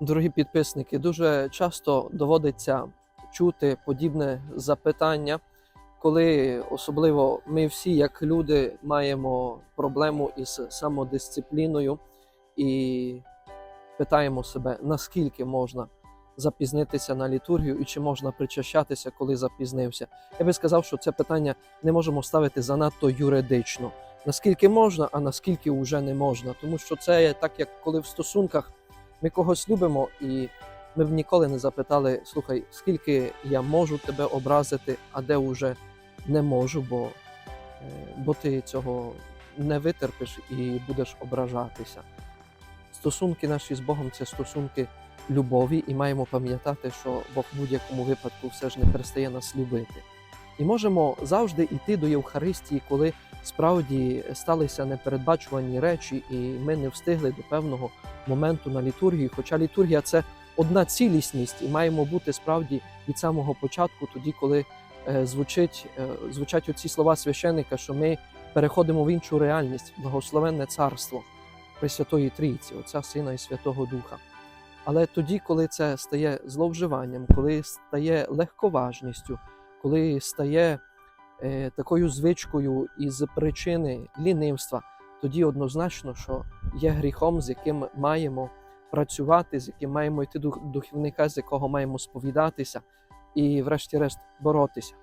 Дорогі підписники, дуже часто доводиться чути подібне запитання, коли особливо ми всі, як люди, маємо проблему із самодисципліною і питаємо себе, наскільки можна запізнитися на літургію і чи можна причащатися, коли запізнився. Я би сказав, що це питання не можемо ставити занадто юридично. Наскільки можна, а наскільки вже не можна. Тому що це так, як коли в стосунках ми когось любимо, і ми б ніколи не запитали: слухай, скільки я можу тебе образити, а де вже не можу, бо, е, бо ти цього не витерпиш і будеш ображатися. Стосунки наші з Богом це стосунки любові, і маємо пам'ятати, що Бог в будь-якому випадку все ж не перестає нас любити. І можемо завжди йти до Євхаристії, коли справді сталися непередбачувані речі, і ми не встигли до певного моменту на літургії. Хоча літургія це одна цілісність, і маємо бути справді від самого початку, тоді, коли е, звучить, е, звучать оці слова священника, що ми переходимо в іншу реальність, благословенне царство Пресвятої Трійці, Отця Сина і Святого Духа. Але тоді, коли це стає зловживанням, коли стає легковажністю, коли стає такою звичкою із причини лінивства, тоді однозначно, що є гріхом, з яким маємо працювати, з яким маємо йти до духовника, з якого маємо сповідатися, і, врешті-решт, боротися.